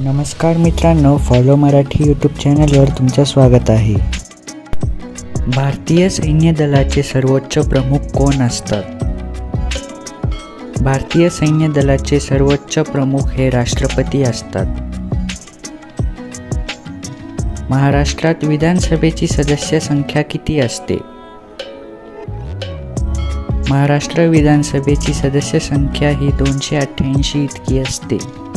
नमस्कार मित्रांनो follow Marathi YouTube चॅनलवर तुमचं स्वागत आहे. भारतीय सैन्य दलाचे सर्वोच्च प्रमुख कोण असतात? भारतीय सैन्य दलाचे सर्वोच्च प्रमुख हे राष्ट्रपती असतात. महाराष्ट्रात विधानसभेची सदस्य संख्या किती असते? महाराष्ट्र विधानसभेची सदस्य संख्या ही दोनशे अठ्ठ्याऐंशी इतकी असते.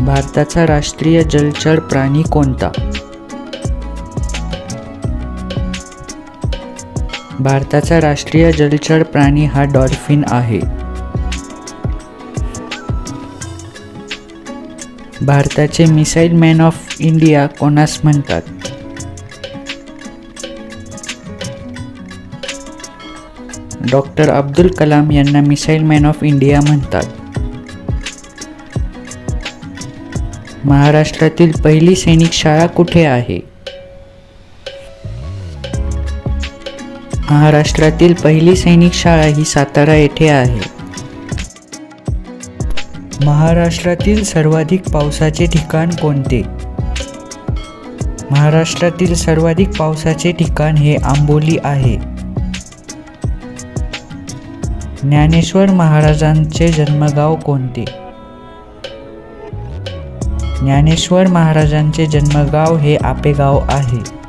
भारताचा राष्ट्रीय जलचर प्राणी कोणता? भारताचा राष्ट्रीय जलचर प्राणी हा डॉल्फिन आहे. भारताचे मिसाईल मॅन ऑफ इंडिया कोणास म्हणतात? डॉक्टर अब्दुल कलाम यांना मिसाईल मॅन ऑफ इंडिया म्हणतात. महाराष्ट्रातील पहिली सैनिक शाळा कुठे आहे? महाराष्ट्रातील पहिली सैनिक शाळा ही सातारा येथे आहे. महाराष्ट्रातील सर्वाधिक पावसाचे ठिकाण कोणते? महाराष्ट्रातील सर्वाधिक पावसाचे ठिकाण हे आंबोली आहे. ज्ञानेश्वर महाराजांचे जन्मगाव कोणते? ज्ञानेश्वर महाराजांचे जन्मगाव हे आपेगाव आहे.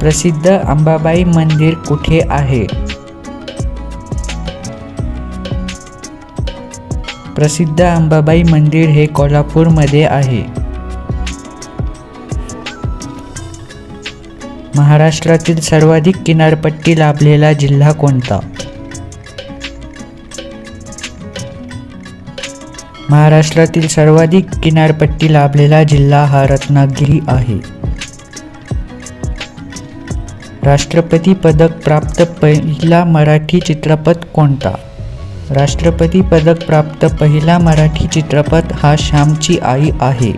प्रसिद्ध अंबाबाई मंदिर कुठे आहे? प्रसिद्ध अंबाबाई मंदिर हे कोल्हापूरमध्ये आहे. महाराष्ट्रातील सर्वाधिक किनारपट्टी लाभलेला जिल्हा कोणता? महाराष्ट्रातील सर्वाधिक किनारपट्टी लाभलेला जिल्हा हा रत्नागिरी आहे. राष्ट्रपती पदक प्राप्त पहिला मराठी चित्रपट कोणता? राष्ट्रपती पदक प्राप्त पहिला मराठी चित्रपट हा श्यामची आई आहे.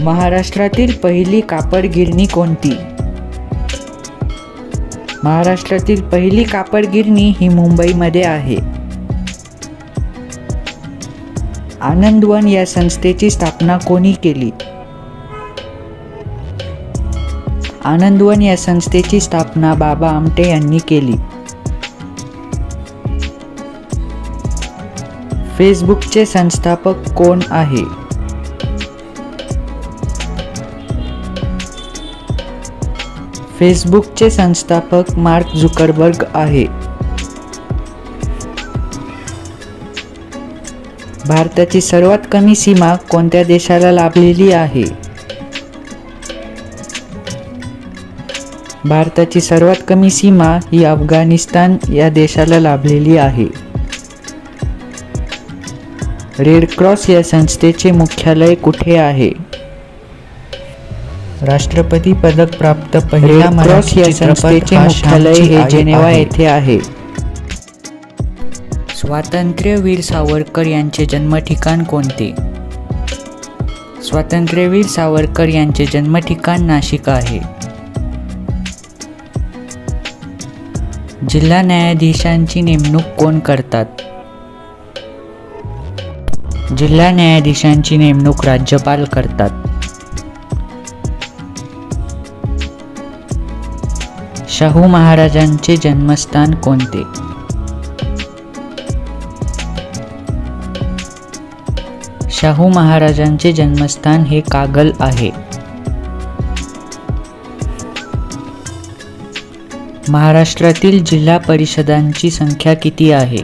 महाराष्ट्रातील पहिली कापड गिरणी कोणती? महाराष्ट्रातील पहिली कापड गिरणी ही मुंबईमध्ये आहे. आनंदवन या संस्थेची स्थापना कोणी केली? आनंदवन या संस्थेची स्थापना बाबा आमटे यांनी केली. फेसबुकचे संस्थापक कोण आहे? फेसबुकचे संस्थापक मार्क झुकरबर्ग आहे. भारताची सर्वात कमी सीमा कोणत्या देशाला लाभलेली आहे? भारताची सर्वात कमी सीमा ही अफगाणिस्तान या देशाला लाभलेली आहे. रेड क्रॉस या संस्थेचे मुख्यालय कुठे आहे? राष्ट्रपती पदक प्राप्त पहिला मराठी या संस्थेचे मुख्यालय हे जेनेवा येथे आहे. स्वातंत्र्यवीर सावरकर यांचे जन्मठिकाण कोणते? स्वातंत्र्यवीर सावरकर यांचे जन्मठिकाण नाशिक आहे. जिल्हा न्यायाधीशांची नेमणूक कोण करतात? जिल्हा न्यायाधीशांची नेमणूक राज्यपाल करतात. शाहू महाराजांचे जन्मस्थान कोणते? शाहू महाराजांचे जन्मस्थान हे कागल आहे. महाराष्ट्रातील जिल्हा परिषदांची संख्या किती आहे?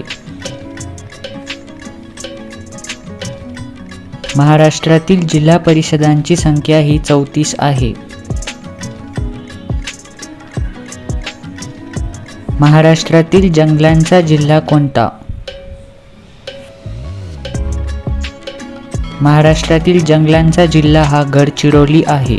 महाराष्ट्रातील जिल्हा परिषदांची संख्या ही चौतीस आहे. महाराष्ट्रातील जंगलांचा जिल्हा कोणता? महाराष्ट्रातील जंगलांचा जिल्हा हा गडचिरोली आहे.